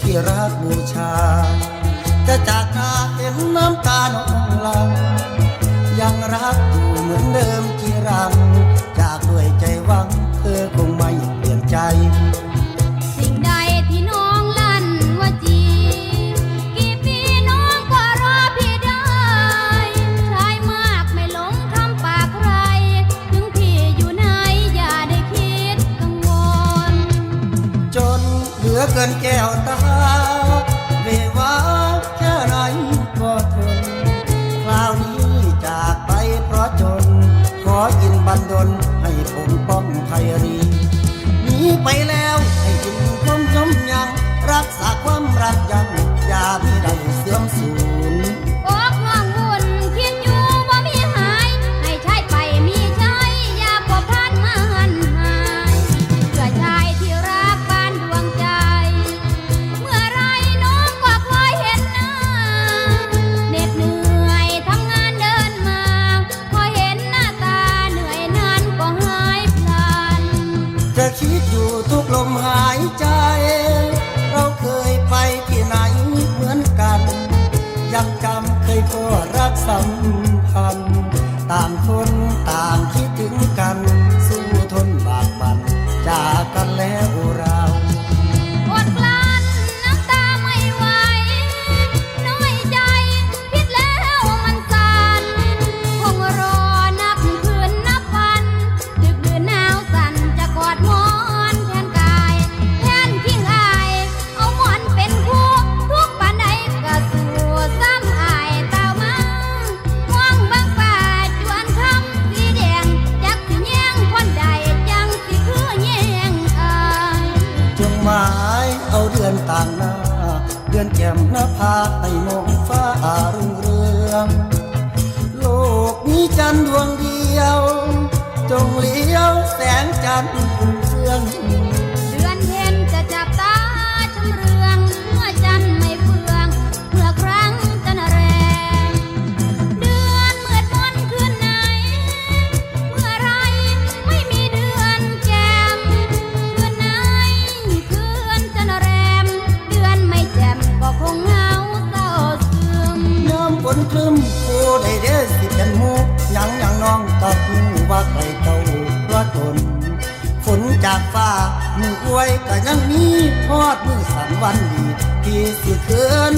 ที่รักบูชา จะจากตาเห็นน้ำตาน้องเรา ยังรักอยู่เหมือนเดิม เกินแก้วตาไม่ว่าแค่ไหนก็ทนคราวนี้จากไปเพราะจน ขอกินบันดลให้ผมป้องภัยรีหนีไปแล้วให้กินความจำยัง รักษาความรักยังอย่ามีใดเสื่อมสูญ จะคิดอยู่ทุกลมหายใจ เราเคยไปที่ไหนเหมือนกัน ยังจำเคยพอรักสัม หมายเอาเดือนต่างหน้า เดือนแจ่มหน้าผาให้มองฟ้ารุ่งเรืองโลกนี้จันทร์ดวงเดียว จงเลี้ยวแสงจันทร์เรื่อง ผู้ใดเด้อสิเป็นหมูยังยังน้องกับหูว่าไกลเจ้าเพราะตนฝนจากฟ้ามืออวยก็ยังมีพอดมือสันวันดีที่สิคืน